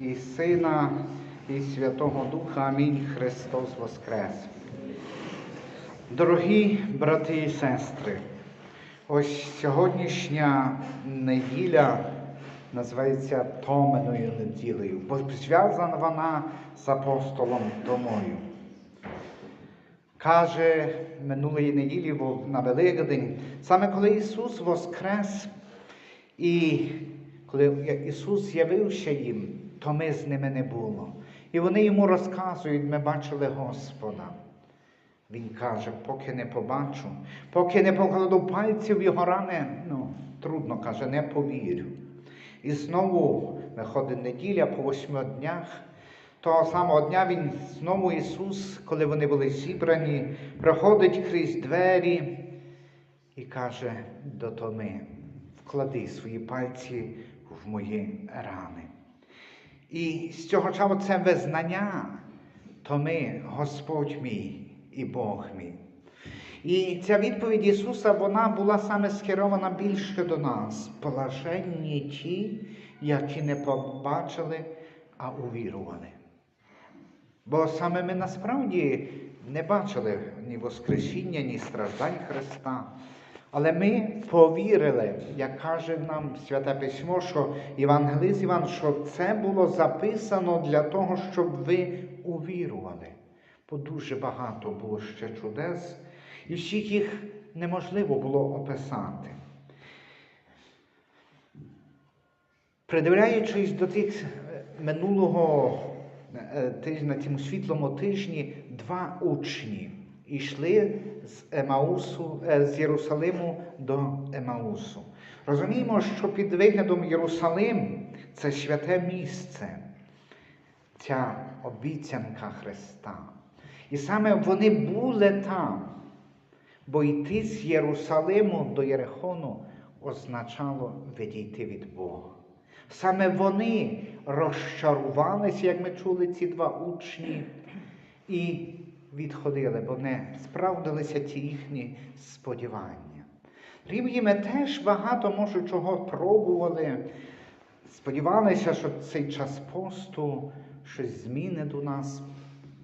І Сина, і Святого Духа. Амінь. Христос Воскрес. Дорогі брати і сестри, ось сьогоднішня неділя називається Томеною неділею, бо зв'язана вона з апостолом Томою. Каже минулої неділі на Великдень, саме коли Ісус воскрес, і коли Ісус з'явився їм, то ми з ними не було. І вони йому розказують, ми бачили Господа. Він каже, поки не побачу, поки не покладу пальців його рани, ну, трудно каже, не повірю. І знову виходить неділя по восьми днях. Того самого дня він знову Ісус, коли вони були зібрані, проходить крізь двері і каже до Томи, вклади свої пальці в мої рани. І з цього часу це визнання Томи, Господь мій і Бог мій. І ця відповідь Ісуса вона була саме скерована більше до нас. Блаженні ті, які не побачили, а увірували. Бо саме ми насправді не бачили ні Воскресіння, ні страждань Христа. Але ми повірили, як каже нам Святе Письмо, що Євангелист Іван, що це було записано для того, щоб ви увірували. Бо дуже багато було ще чудес, і всіх їх неможливо було описати. Придивляючись до тих минулого тижня, на цьому світлому тижні, два учні йшли з Емаусу, з Єрусалиму до Емаусу. Розуміємо, що під виглядом Єрусалим це святе місце, ця обіцянка Христа. І саме вони були там, бо йти з Єрусалиму до Єрихону означало відійти від Бога. Саме вони розчарувалися, як ми чули ці два учні, і відходили, бо не справдилися ці їхні сподівання. Рівні ми теж багато, може, чого пробували, сподівалися, що цей час посту щось змінить у нас,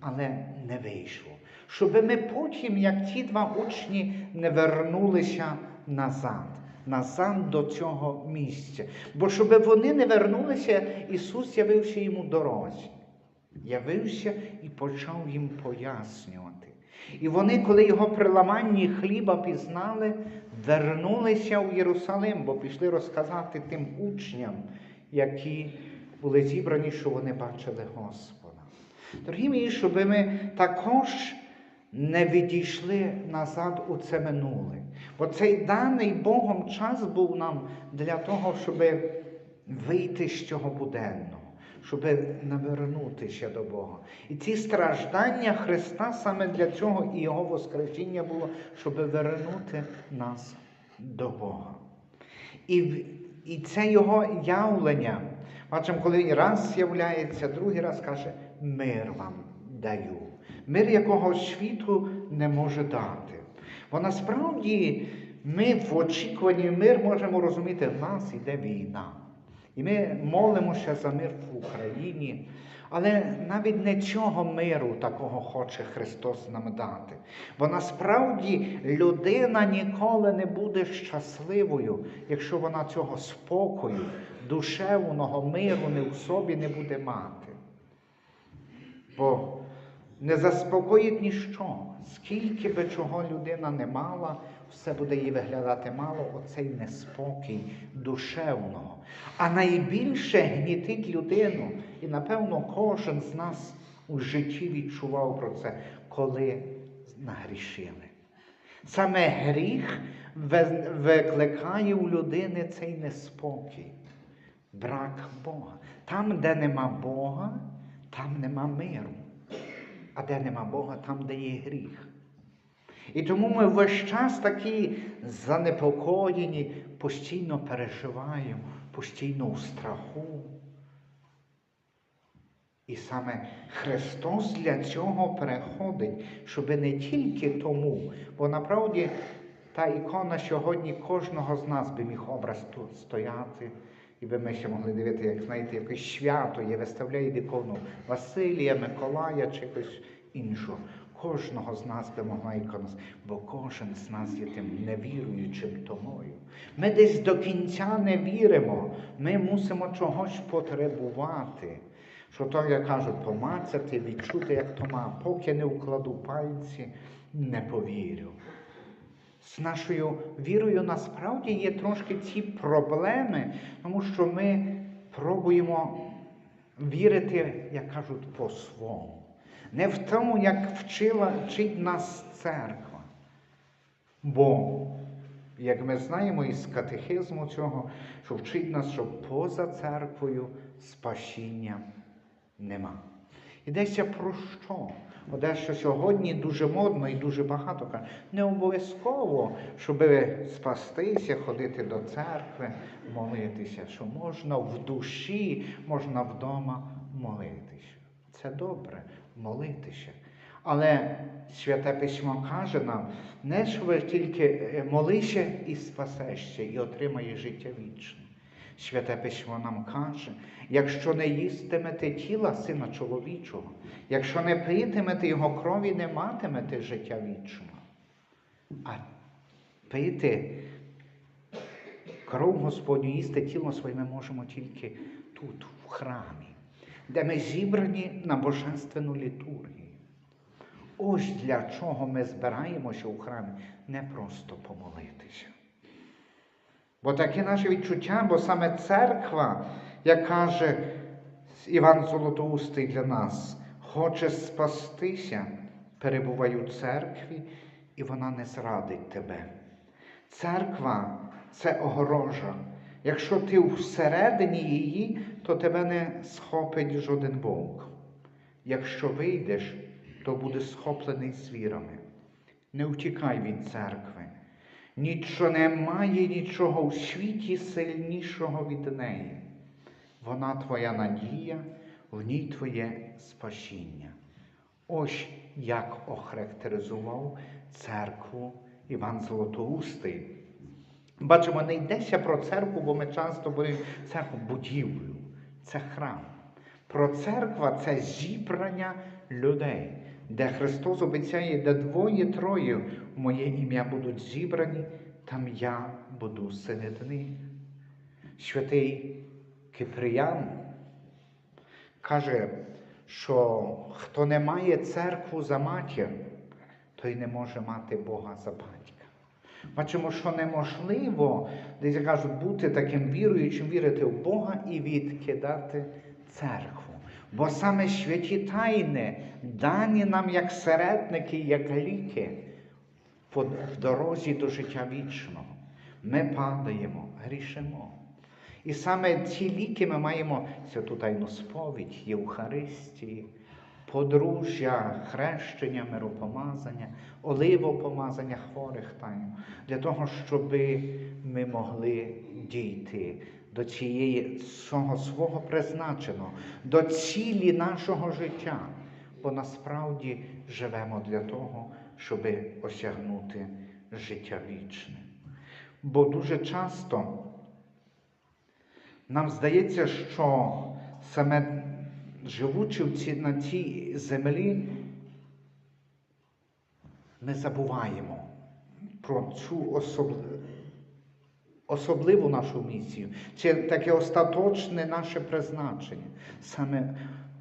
але не вийшло. Щоб ми потім, як ті два учні, не вернулися назад назад до цього місця. Бо щоб вони не вернулися, Ісус явився йому дорозі. Явився і почав їм пояснювати. І вони, коли його при ламанні хліба пізнали, вернулися у Єрусалим, бо пішли розказати тим учням, які були зібрані, що вони бачили Господа. Дорогі мої, щоб ми також не відійшли назад у це минуле. Бо цей даний Богом час був нам для того, щоб вийти з цього буденного, щоб навернутися до Бога. І ці страждання Христа саме для цього і Його Воскресіння було, щоб вернути нас до Бога. І і це Його явлення. Бачимо, коли він раз з'являється, другий раз каже, мир вам даю. Мир, якого світу не може дати. Бо насправді ми в очікуванні мир можемо розуміти, в нас іде війна. І ми молимося за мир в Україні. Але навіть не цього миру такого хоче Христос нам дати. Бо насправді людина ніколи не буде щасливою, якщо вона цього спокою, душевного миру не в собі не буде мати. Бо не заспокоїть ніщо. Скільки би чого людина не мала, все буде їй виглядати мало, оцей неспокій душевного. А найбільше гнітить людину, і, напевно, кожен з нас у житті відчував про це, коли нагрішили. Саме гріх викликає у людини цей неспокій, брак Бога. Там, де нема Бога, там нема миру. А де нема Бога, там, де є гріх. І тому ми весь час такі занепокоєні, постійно переживаємо, постійно у страху. І саме Христос для цього переходить, щоб не тільки тому, бо направді та ікона сьогодні кожного з нас би міг образ тут стояти І би ми ще могли дивити, як знаєте, якесь свято є, виставляють ікону Василія, Миколая чи якось іншого. Кожного з нас могла іконос, бо кожен з нас є тим невіруючим томою. Ми десь до кінця не віримо. Ми мусимо чогось потребувати. Що то, як кажуть, помацати, відчути, як тома, поки не вкладу пальці, не повірю. З нашою вірою насправді є трошки ці проблеми, тому що ми пробуємо вірити, як кажуть, по-своєму. Не в тому, як вчила, вчить нас церква. Бо, як ми знаємо із катехизму цього, що вчить нас, що поза церквою спасіння нема. Йдеться про що? Оде, що сьогодні дуже модно і дуже багато каже, не обов'язково, щоб спастися, ходити до церкви, молитися, що можна в душі, можна вдома молитися. Це добре молитися. Але Святе Письмо каже нам, не що ви тільки е, молися і спасешся, і отримаєш життя вічне. Святе Письмо нам каже, якщо не їстимете тіла Сина чоловічого, якщо не питимете Його крові, не матимете життя вічного. А пити кров Господню, їсти тіло своє ми можемо тільки тут, в храмі, де ми зібрані на божественну літургію. Ось для чого ми збираємося у храмі, не просто помолитися. Бо таке наше відчуття, бо саме церква, як каже Іван Золотоустий для нас, хоче спастися, перебувай у церкві, і вона не зрадить тебе. Церква це огорожа. Якщо ти всередині її, то тебе не схопить жоден Бог. Якщо вийдеш, то буде схоплений звірами. Не втікай від церкви. Нічого немає нічого у світі сильнішого від неї. Вона твоя надія, в ній твоє спасіння. Ось як охарактеризував церкву Іван Золотоустий. Бачимо, не йдеться про церкву, бо ми часто говоримо церкву будівлю, це храм. Про церква це зібрання людей, де Христос обіцяє, де двоє-троє в моє ім'я будуть зібрані, там я буду серед них. Святий Киприян каже, що хто не має церкву за матір, той не може мати Бога за батька. Бачимо, що неможливо, десь кажуть, бути таким віруючим, вірити в Бога і відкидати церкву. Бо саме святі тайни дані нам як середники, як ліки в дорозі до життя вічного. Ми падаємо, грішимо. І саме ці ліки ми маємо святу тайну сповідь, Євхаристії, подружжя, хрещення, миропомазання, оливопомазання хворих тайн, для того, щоб ми могли дійти до цієї свого, свого призначеного, до цілі нашого життя. Бо насправді живемо для того, щоб осягнути життя вічне. Бо дуже часто нам здається, що саме живучи на цій землі, ми забуваємо про цю особливу особливу нашу місію, чи таке остаточне наше призначення, саме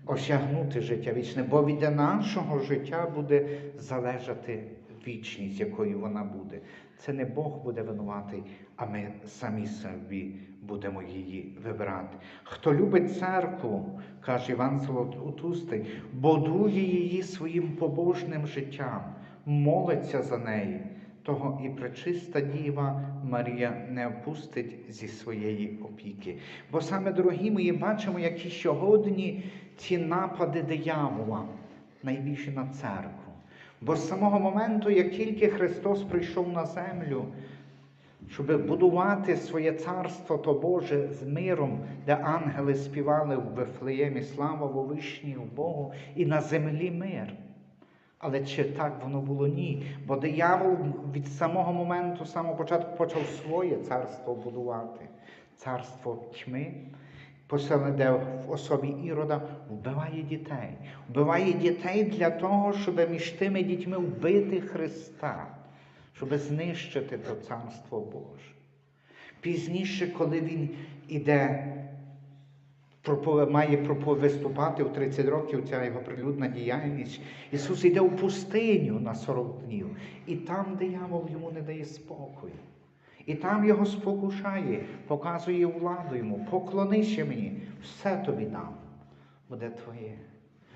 осягнути життя вічне, бо від нашого життя буде залежати вічність, якою вона буде. Це не Бог буде винуватий, а ми самі собі будемо її вибирати. Хто любить церкву, каже Іван Золотустий, будує її своїм побожним життям, молиться за неї того і пречиста Діва Марія не опустить зі своєї опіки. Бо саме, дорогі мої, бачимо, які сьогодні ці напади диявола найбільше на церкву. Бо з самого моменту, як тільки Христос прийшов на землю, щоб будувати своє царство то Боже з миром, де ангели співали в Вифлеємі слава Вовишній Богу, і на землі мир. Але чи так воно було ні? Бо диявол від самого моменту, самого початку почав своє царство будувати. царство тьми, поселене в особі Ірода, вбиває дітей. Вбиває дітей для того, щоб між тими дітьми вбити Христа, щоб знищити то царство Боже. Пізніше, коли він іде, має виступати у 30 років, ця його прилюдна діяльність, Ісус йде у пустиню на 40 днів, і там диявол йому не дає спокою. І там його спокушає, показує владу йому, поклонися мені, все тобі дам, буде твоє.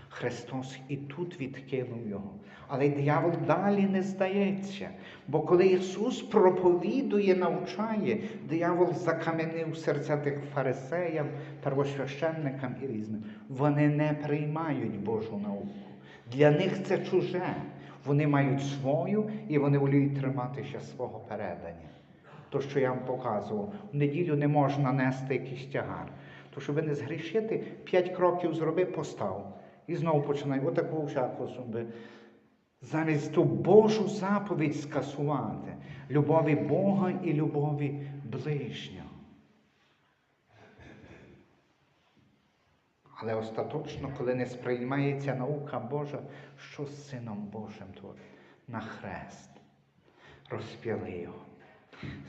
Христос і тут відкинув його. Але диявол далі не здається. Бо коли Ісус проповідує, навчає, диявол закам'янив серця тих фарисеям, первосвященникам і різним. Вони не приймають Божу науку. Для них це чуже. Вони мають свою і вони воліють триматися свого передання. То, що я вам показував, в неділю не можна нести якийсь тягар. То, щоб не згрішити, п'ять кроків зроби, постав. І знову починай. Отаку всяку собі. Замість ту Божу заповідь скасувати. Любові Бога і любові ближнього. Але остаточно, коли не сприймається наука Божа, що з Сином Божим творить? На хрест. Розп'яли його.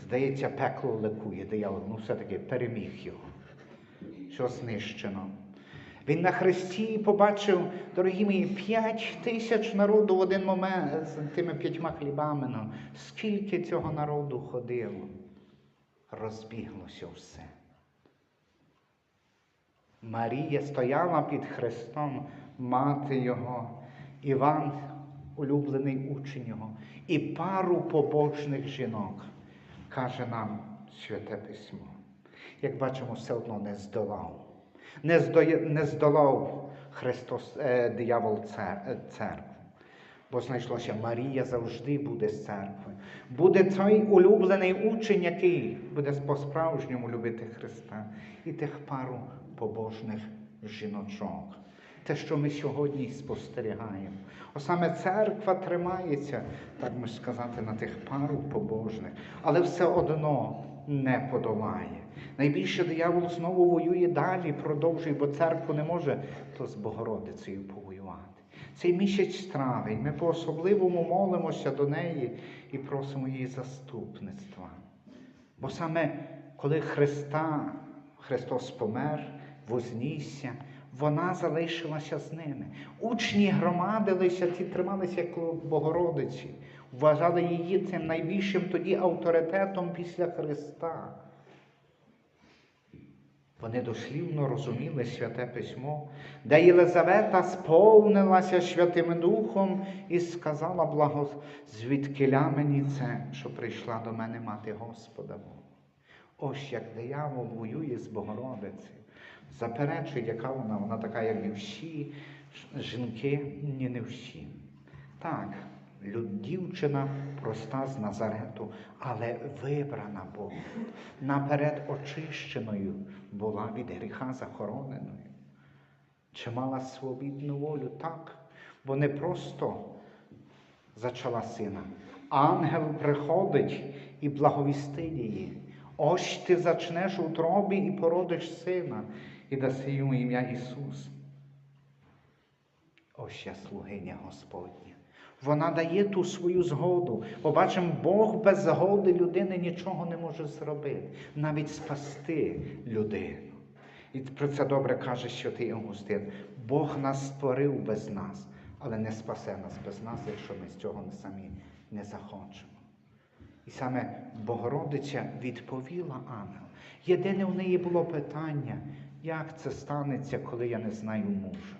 Здається, пекло ликує, диявол, ну все-таки переміг його. Що знищено. Він на хресті побачив, дорогі мої, п'ять тисяч народу в один момент з тими п'ятьма хлібами. Ну, скільки цього народу ходило, розбіглося все. Марія стояла під Христом, мати Його, Іван, улюблений учень Його, і пару побочних жінок, каже нам Святе Письмо. Як бачимо, все одно не здолав. Не, не здолав Христос, е, диявол цер- е, церкву. Бо знайшлося, Марія завжди буде з церквою. Буде той улюблений учень, який буде по-справжньому любити Христа. І тих пару побожних жіночок. Те, що ми сьогодні спостерігаємо. О саме церква тримається, так можна сказати, на тих пару побожних, але все одно не подолає. Найбільше диявол знову воює далі, продовжує, бо церкву не може то з Богородицею повоювати. Цей місяць травень ми по-особливому молимося до неї і просимо її заступництва. Бо саме коли Христа, Христос помер, вознісся, вона залишилася з ними. Учні громадилися, ті трималися як Богородиці, вважали її цим найбільшим тоді авторитетом після Христа. Вони дослівно розуміли святе письмо, де Єлизавета сповнилася Святим Духом і сказала благо, звідкиля мені це, що прийшла до мене мати Господа Бога. Ось як диявол воює з Богородицею, заперечує, яка вона, вона така, як і всі жінки, ні, не всі. Так, дівчина проста з Назарету, але вибрана Богом, наперед очищеною була від гріха захороненою. Чи мала свобідну волю? Так, бо не просто зачала сина. Ангел приходить і благовістить її. Ось ти зачнеш у тробі і породиш сина, і даси йому ім'я Ісус. Ось я слугиня Господня. Вона дає ту свою згоду. Побачимо, Бог без згоди людини нічого не може зробити, навіть спасти людину. І про це добре каже святий Августин. Бог нас створив без нас, але не спасе нас без нас, якщо ми з цього самі не захочемо. І саме Богородиця відповіла ангел. Єдине в неї було питання, як це станеться, коли я не знаю мужа.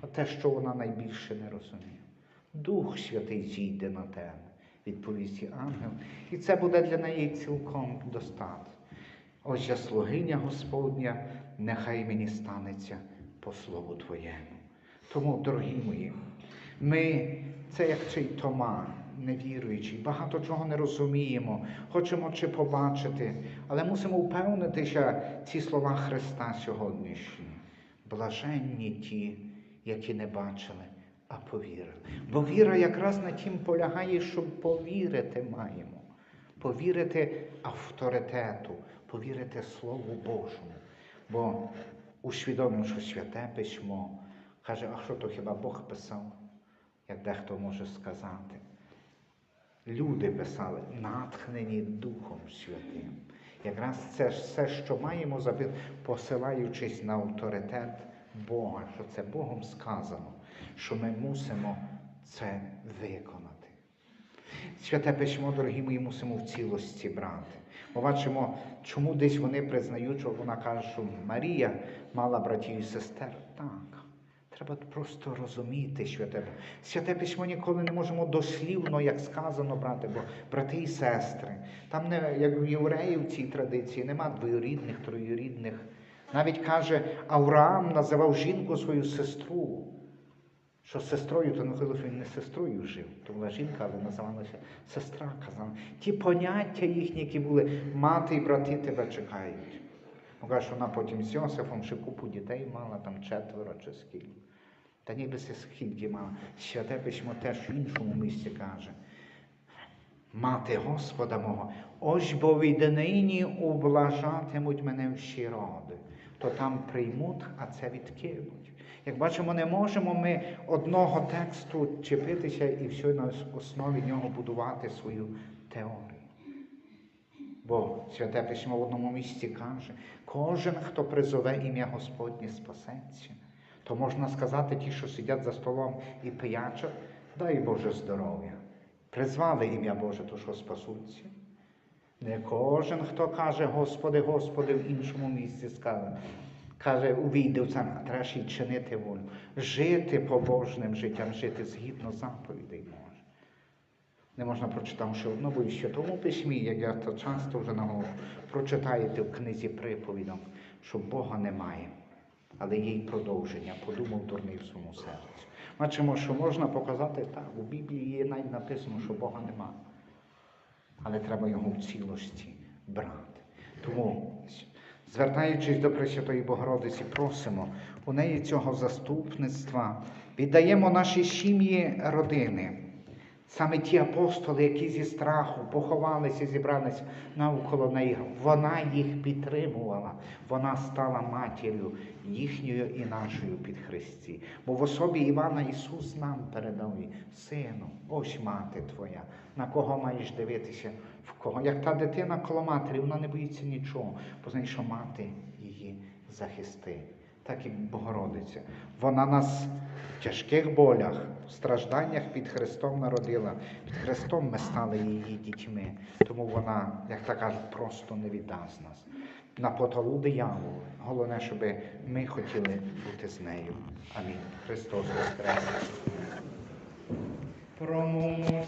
А те, що вона найбільше не розуміє. Дух Святий зійде на тебе, відповість їй ангел. І це буде для неї цілком достатньо. Я слугиня Господня, нехай мені станеться по слову Твоєму. Тому, дорогі мої, ми, це як цей Тома, невіруючий, багато чого не розуміємо, хочемо чи побачити, але мусимо впевнитися ці слова Христа сьогоднішні. Блаженні ті, які не бачили, а повірили. Бо віра якраз на тім полягає, що повірити маємо. Повірити авторитету повірити Слову Божому. Бо усвідомив, що святе письмо каже, а що то хіба Бог писав, як дехто може сказати. Люди писали, натхнені Духом Святим. Якраз це ж все, що маємо, посилаючись на авторитет Бога, що це Богом сказано, що ми мусимо це виконати. Святе письмо, дорогі мої, мусимо в цілості брати. Ми бачимо, чому десь вони признають, що вона каже, що Марія мала братів і сестер. Так. Треба просто розуміти святе. Святе письмо ніколи не можемо дослівно, як сказано, брати, бо брати і сестри. Там не як в євреїв цій традиції нема двоюрідних, троюрідних. Навіть каже, Авраам називав жінку свою сестру. Що з сестрою, то що він не сестрою жив, то була жінка, але називалася сестра. Казала. Ті поняття їхні, які були, мати і брати тебе чекають. Ну, каже, що вона потім з Йосифом ще купу дітей мала, там четверо чи скільки. Та ніби скільки мала. Святе письмо теж в іншому місці каже. Мати Господа мого, ось бо віднині ублажатимуть мене всі роди, то там приймуть, а це відкинуть. Як бачимо, не можемо ми одного тексту чепитися і все на основі нього будувати свою теорію. Бо Святе Письмо в одному місці каже, кожен, хто призове ім'я Господнє, спасеться. То можна сказати, ті, що сидять за столом і пиячать, дай Боже здоров'я. Призвали ім'я Боже, то що спасуться. Не кожен, хто каже, Господи, Господи, в іншому місці скаже, каже, увійде в ще й чинити волю, жити побожним життям, жити згідно заповідей Божих. Не можна прочитавши одну, бо і Святому письмі, як я то часто вже наголошую, прочитаєте в книзі приповідок, що Бога немає, але є й продовження, подумав дурний в своєму серці. Бачимо, що можна показати так, у Біблії є навіть написано, що Бога немає. Але треба його в цілості брати. Тому, звертаючись до Пресвятої Богородиці, просимо у неї цього заступництва, віддаємо наші сім'ї родини. Саме ті апостоли, які зі страху поховалися, зібралися навколо неї, вона їх підтримувала, вона стала матір'ю їхньою і нашою під Христі. Бо в особі Івана Ісус нам передав, сину, ось мати твоя, на кого маєш дивитися, в кого. Як та дитина коло матері, вона не боїться нічого, бо знає, що мати її захистить. Так і Богородиця. Вона нас в тяжких болях, в стражданнях під Христом народила. Під Христом ми стали її дітьми. Тому вона, як так кажуть, просто не віддасть нас. На поталу дияволу. Головне, щоб ми хотіли бути з нею. Амінь. Христос Воскрес. Промовмо